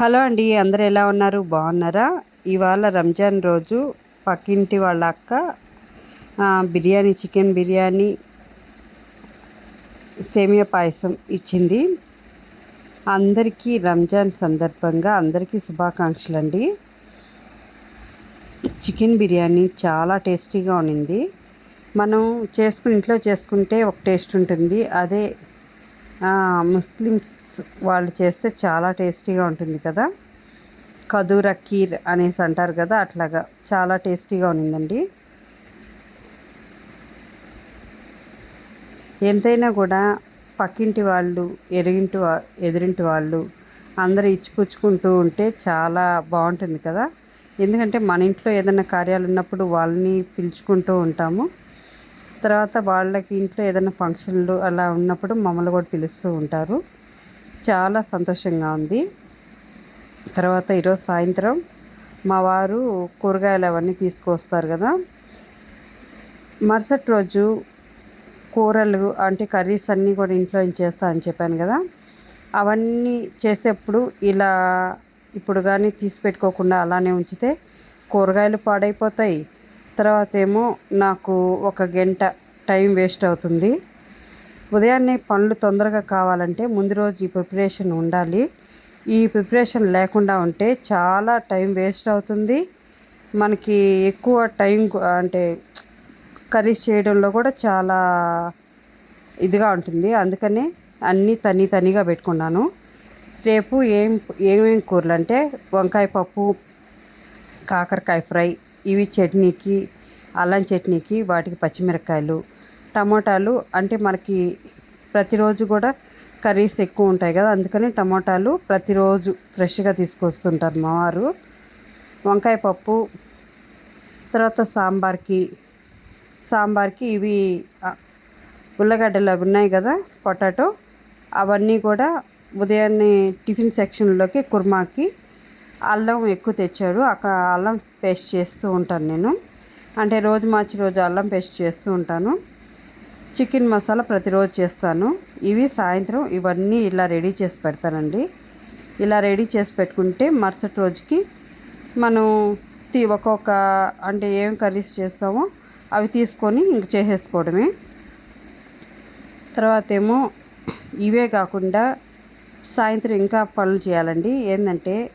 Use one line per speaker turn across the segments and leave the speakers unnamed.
Hello అండి అందరు ఎలా ఉన్నారు? బాగున్నారా? ఇవాళ రంజాన్ రోజు పక్కింటి వాళ్ళ అక్క బిర్యానీ చికెన్ బిర్యానీ సేమియా పాయసం ఇచ్చింది. అందరికీ రంజాన్ సందర్భంగా అందరికీ శుభాకాంక్షలు అండి. చికెన్ బిర్యానీ చాలా టేస్టీగా ఉన్నింది. మనం చేసుకుని ఇంట్లో చేసుకుంటే ఒక టేస్ట్ ఉంటుంది. అదే ముస్లిమ్స్ వాళ్ళు చేస్తే చాలా టేస్టీగా ఉంటుంది కదా. కదూర కీర్ అనేసి అంటారు కదా అట్లాగా. చాలా టేస్టీగా ఉన్నిందండి. ఎంతైనా కూడా పక్కింటి వాళ్ళు ఎరిగింటి వా ఎదురింటి వాళ్ళు అందరూ ఇచ్చిపుచ్చుకుంటూ ఉంటే చాలా బాగుంటుంది కదా. ఎందుకంటే మన ఇంట్లో ఏదైనా కార్యాలు ఉన్నప్పుడు వాళ్ళని పిలుచుకుంటూ ఉంటాము. తర్వాత వాళ్ళకి ఇంట్లో ఏదైనా ఫంక్షన్లు అలా ఉన్నప్పుడు మమ్మల్ని కూడా పిలుస్తూ ఉంటారు. చాలా సంతోషంగా ఉంది. తర్వాత ఈరోజు సాయంత్రం మా వారు కూరగాయలు అవన్నీ తీసుకొస్తారు కదా. మరుసటి రోజు కూరలు అంటే కర్రీస్ అన్నీ కూడా ఇంట్లో చేస్తా అని చెప్పాను కదా. అవన్నీ చేసేప్పుడు ఇలా ఇప్పుడు కానీ తీసి పెట్టుకోకుండా అలానే ఉంచితే కూరగాయలు పాడైపోతాయి. తర్వాత ఏమో నాకు ఒక గంట టైం వేస్ట్ అవుతుంది. ఉదయాన్నే పనులు తొందరగా కావాలంటే ముందు రోజు ఈ ప్రిపరేషన్ ఉండాలి. ఈ ప్రిపరేషన్ లేకుండా ఉంటే చాలా టైం వేస్ట్ అవుతుంది. మనకి ఎక్కువ టైం అంటే కర్రీస్ చేయడంలో కూడా చాలా ఇదిగా ఉంటుంది. అందుకనే అన్నీ తని తనిగా పెట్టుకున్నాను. రేపు ఏం ఏమేమి కూరలు అంటే వంకాయ పప్పు కాకరకాయ ఫ్రై ఇవి చట్నీకి అల్లం చట్నీకి వాటికి పచ్చిమిరపకాయలు టమోటాలు. అంటే మనకి ప్రతిరోజు కూడా కర్రీస్ ఎక్కువ ఉంటాయి కదా అందుకని టమోటాలు ప్రతిరోజు ఫ్రెష్గా తీసుకొస్తుంటారు మా వారు. వంకాయ పప్పు తర్వాత సాంబార్కి సాంబార్కి ఇవి ఉల్లగడ్డలు అవి ఉన్నాయి కదా పొటాటో. అవన్నీ కూడా ఉదయాన్నే టిఫిన్ సెక్షన్లోకి కుర్మాకి అల్లం ఎక్కువ తెచ్చాడు అక్కడ అల్లం పేస్ట్ చేస్తూ ఉంటాను నేను. అంటే రోజు మార్చి రోజు అల్లం పేస్ట్ చేస్తూ ఉంటాను. చికెన్ మసాలా ప్రతిరోజు చేస్తాను. ఇవి సాయంత్రం ఇవన్నీ ఇలా రెడీ చేసి పెడతానండి. ఇలా రెడీ చేసి పెట్టుకుంటే మరుసటి రోజుకి మనం తీ ఒక్కొక్క అంటే ఏం కర్రీస్ చేస్తామో అవి తీసుకొని ఇంక చేసేసుకోవడమే. తర్వాత ఏమో ఇవే కాకుండా సాయంత్రం ఇంకా పనులు చేయాలండి. ఏంటంటే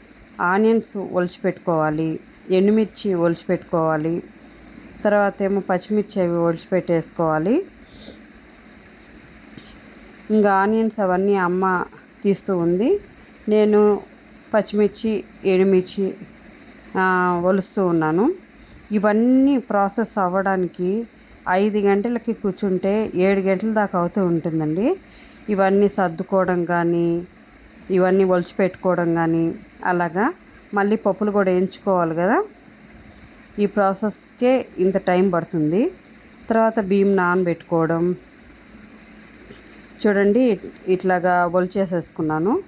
ఆనియన్స్ ఒలిచిపెట్టుకోవాలి ఎండుమిర్చి ఒలిచిపెట్టుకోవాలి తర్వాత ఏమో పచ్చిమిర్చి అవి ఒలిచిపెట్టేసుకోవాలి. ఇంకా ఆనియన్స్ అవన్నీ అమ్మ తీస్తూ ఉంది. నేను పచ్చిమిర్చి ఎండుమిర్చి ఒలుస్తూ ఉన్నాను. ఇవన్నీ ప్రాసెస్ అవ్వడానికి ఐదు గంటలకి కూర్చుంటే ఏడు గంటల దాకా అవుతూ ఉంటుందండి. ఇవన్నీ సర్దుకోవడం కానీ ఇవన్నీ ఒలిచి పెట్టుకోవడం కానీ అలాగా మళ్ళీ పప్పులు కూడా వేయించుకోవాలి కదా. ఈ ప్రాసెస్కే ఇంత టైం పడుతుంది. తర్వాత బియ్యం నానబెట్టుకోవడం. చూడండి ఇట్లాగా ఒలిచేసేసుకున్నాను.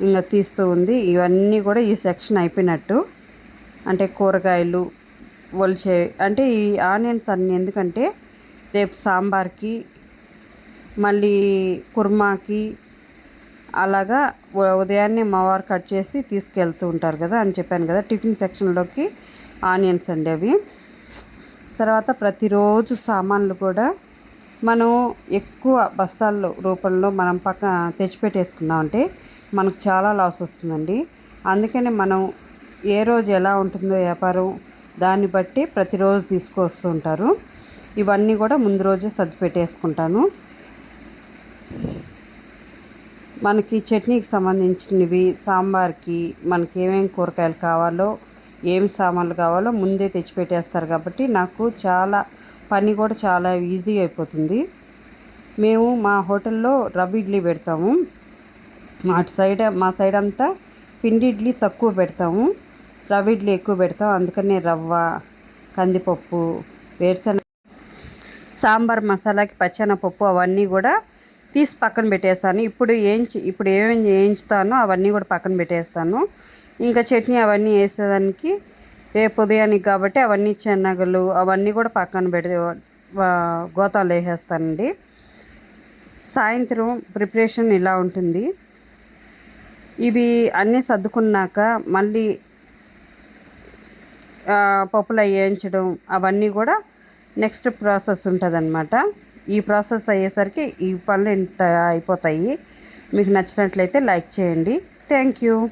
ఇంకా తీస్తూ ఉంది. ఇవన్నీ కూడా ఈ సెక్షన్ అయిపోయినట్టు. అంటే కూరగాయలు ఒలిచే అంటే ఈ ఆనియన్స్ అన్నీ ఎందుకంటే రేపు సాంబార్కి మళ్ళీ కుర్మాకి అలాగా ఉదయాన్నే మా వారు కట్ చేసి తీసుకెళ్తూ ఉంటారు కదా అని చెప్పాను కదా టిఫిన్ సెక్షన్లోకి ఆనియన్స్ అండి అవి. తర్వాత ప్రతిరోజు సామాన్లు కూడా మనం ఎక్కువ బస్తాల రూపంలో మనం పక్క తెచ్చిపెట్టేసుకున్నామంటే మనకు చాలా లాస్ వస్తుందండి. అందుకని మనం ఏ రోజు ఎలా ఉంటుందో వ్యాపారం దాన్ని బట్టి ప్రతిరోజు తీసుకొస్తూ ఉంటారు. ఇవన్నీ కూడా ముందు రోజే సర్ది పెట్టేసుకుంటాను. మనకి చట్నీకి సంబంధించినవి సాంబార్కి మనకి ఏమేమి కూరగాయలు కావాలో ఏం సామాన్లు కావాలో ముందే తెచ్చిపెట్టేస్తారు కాబట్టి నాకు చాలా పని కూడా చాలా ఈజీ అయిపోతుంది. మేము మా హోటల్లో రవ్వ ఇడ్లీ పెడతాము. మా సైడ్ మా సైడ్ అంతా పిండి ఇడ్లీ తక్కువ పెడతాము. రవ్వ ఇడ్లీ ఎక్కువ పెడతాం. అందుకనే రవ్వ కందిపప్పు వేరుశనగ సాంబార్ మసాలాకి పచ్చనపప్పు అవన్నీ కూడా తీసి పక్కన పెట్టేస్తాను. ఇప్పుడు ఏంచి ఇప్పుడు ఏమేమి వేయించుతానో అవన్నీ కూడా పక్కన పెట్టేస్తాను. ఇంకా చట్నీ అవన్నీ వేసేదానికి రేపు ఉదయానికి కాబట్టి అవన్నీ చెన్నగలు అవన్నీ కూడా పక్కన పెడితే గోతాలు వేసేస్తానండి. సాయంత్రం ప్రిపరేషన్ ఇలా ఉంటుంది. ఇవి అన్నీ సర్దుకున్నాక మళ్ళీ పప్పులు వేయించడం అవన్నీ కూడా నెక్స్ట్ ప్రాసెస్ ఉంటుంది ఈ ప్రాసెస్ అయ్యేసరికి ఈ పనులు ఇంత అయిపోతాయి. మీకు నచ్చినట్లయితే లైక్ చేయండి. Thank you.